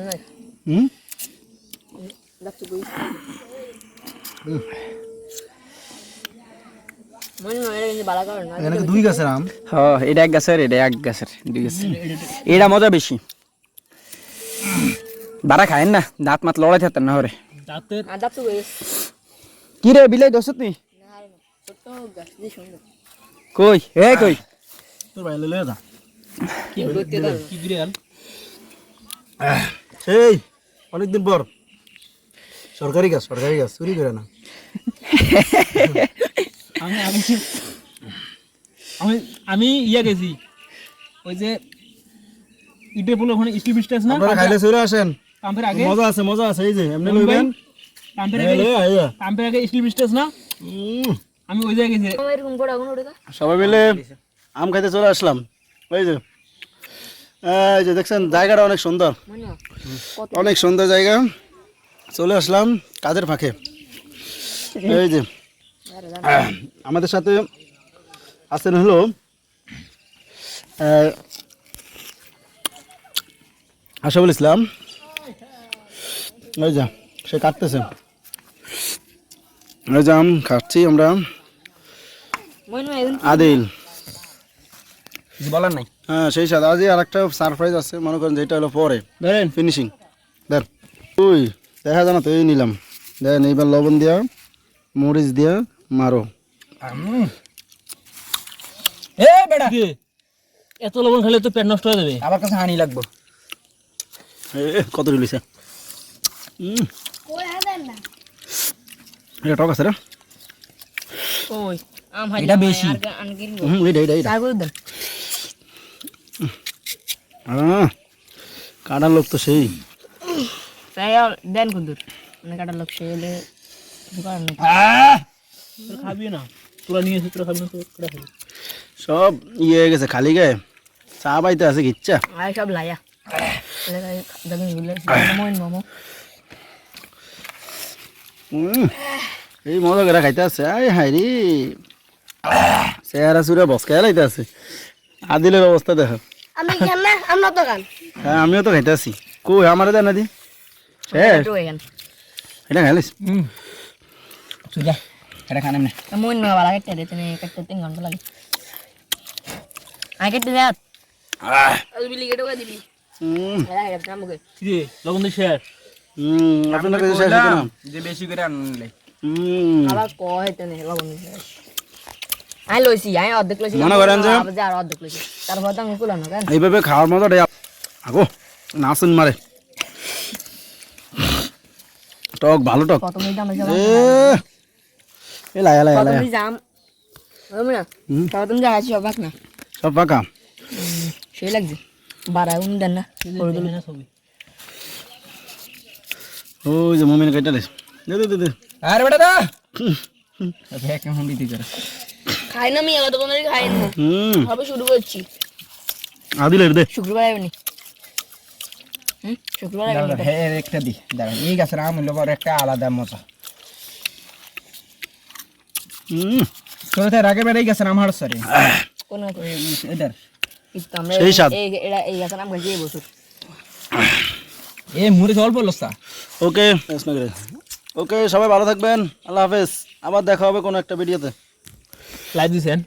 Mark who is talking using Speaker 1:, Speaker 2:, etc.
Speaker 1: না
Speaker 2: হুম
Speaker 1: মনে হয়
Speaker 2: দুই গাছের আম।
Speaker 3: হ্যাঁ এটা এক গাছের এটা এক গাছের দুই গাছের। এটা মজা বেশি। বারা খায়েন না দাঁত মাত লড়াই থাকতেন না হরে।
Speaker 1: কই
Speaker 3: কি রে বিলাই দোষ তুই? কই? এ কই?
Speaker 2: তোর ভাই লয়ে যা। সেই অনেকদিন পর। সরকারি গাছ সরকারি গাছ চুরি করে না।
Speaker 4: আমি আমি আমি আমি ইয়া গেছি। ওই যে ইটে বলে ওখানে স্টিল বিস্টাস না?
Speaker 2: আপনারা খাইলে চলে আসেন।
Speaker 4: পাম্পের আগে?
Speaker 2: মজা আছে মজা আছে এই যে এমনি লইবেন।
Speaker 4: পাম্পের আগে? পাম্পের আগে স্টিল বিস্টাস না?
Speaker 2: উম,
Speaker 4: আমি ওই জায়গায় গেছি।
Speaker 2: সবাই মিলে আম খাইতে চলে আসলাম। ওই যে এই যে দেখছেন জায়গাটা অনেক সুন্দর। অনেক সুন্দর জায়গা। চলে আসলাম কাজের ফাঁকে। এই যে আমাদের সাথে আছেন হলো আশাফুল ইসলাম। ওই যা সে কাটতেছে। ওই যে আম খাচ্ছি আমরা। আদিল।
Speaker 3: কিছু বলার নাই?
Speaker 2: হ্যাঁ সেই সাথে আজই আর একটা সারপ্রাইজ আছে মনে করেন যেটা হলো পরে।
Speaker 4: ধরেন।
Speaker 2: ফিনিশিং দেখ তুই দেখা জানা তো এই নিলাম। দেন এইবার লবণ দিয়া মরিচ দিয়া মারো।
Speaker 3: এ বেটা!
Speaker 4: কি? এত লবণ খেলে তো পেট নষ্ট হয়ে যাবে।
Speaker 3: আমার কাছে হানি লাগবো।
Speaker 2: এ, কত রিলিছে এটা টক আছে রে।
Speaker 1: ওই আম হাই
Speaker 3: এটা বেশি।
Speaker 1: আন কিনবো
Speaker 2: হুম এইটা কাটার লোক তো সেই।
Speaker 1: তাই আর দেন কুন্দুর। মানে কাটা লোক সে হলে
Speaker 4: খাবি না। তোরা নিয়ে এসে তোরা খাবি না তোরা খাবি।
Speaker 2: সব ইয়ে হয়ে গেছে খালি গায়ে। চা পাইতে আছে
Speaker 1: আর সব
Speaker 2: হুম, এই মজা করে খাইতে আছে। আয় হাই রে। চেহারা চুরা বসকায় লাইতে আছে। আদিলের অবস্থা দেখো।
Speaker 1: আমি কেন না আমরা তো গান।
Speaker 2: হ্যাঁ আমিও তো খাইতে আছি। কই আমার দেন না দি। শেষ এটা খাইলিস
Speaker 3: হুম সুজা এটা খানাম না
Speaker 1: মন না বালা কেটে দিতে নেই কাটতে তিন ঘণ্টা লাগে। আই কেটে দেখ আজ বিলি কেটে দিবি।
Speaker 2: হুম
Speaker 1: এরা এটা আমাকে
Speaker 4: কি রে লবণ শেষ?
Speaker 2: হুম আপনার কাছে শেষ হতো না?
Speaker 3: যে বেশি করে আনলে।
Speaker 2: হুম
Speaker 1: আবার কয় তো নেই লবণ আই লইছি আই অর্ধেক লইছি
Speaker 2: মনে করেন যে-
Speaker 1: আবার আর অর্ধেক লইছি। তারপর তো আমি কুলানো কেন
Speaker 2: এইভাবে খাওয়ার মজাটাই আগো নাচুন মারে। টক ভালো টক।
Speaker 1: কত মিনিট
Speaker 2: এ
Speaker 1: জাম। না? অবাক না।
Speaker 2: সব পাকা?
Speaker 1: সেই লাগছে। বাড়ায় উনি দেন না করে দিল
Speaker 4: না ছবি
Speaker 2: ওই যে মমিন কাইটালিস দে। দে দে দে
Speaker 3: আরে বেটা দা! কেমন দিতে করে।
Speaker 1: খাই না আমি এত কোনো খাই না।
Speaker 2: হুম।
Speaker 1: হবে শুরু করছি।
Speaker 2: আদিলের দে।
Speaker 1: শুক্রবার আইবনি। হুম শুক্রবার আইবনি।
Speaker 3: হ্যাঁ একটা দি। দাঁড়া এই গাছের আম হইল বড় একটা আলাদা মজা।
Speaker 2: হুম।
Speaker 3: তোর তার আগে বেড়ে গেছে আম হাড় সরি
Speaker 1: কোন
Speaker 3: এটার।
Speaker 2: সেই স্বাদ।
Speaker 1: এই এটা এই গাছের নাম গাছি এই বছর।
Speaker 3: এ মুড়ি জল পড়ল সা
Speaker 2: ওকে। ওকে সবাই ভালো থাকবেন। আল্লাহ হাফেজ। আবার দেখা হবে কোনো একটা ভিডিওতে।
Speaker 4: 来之前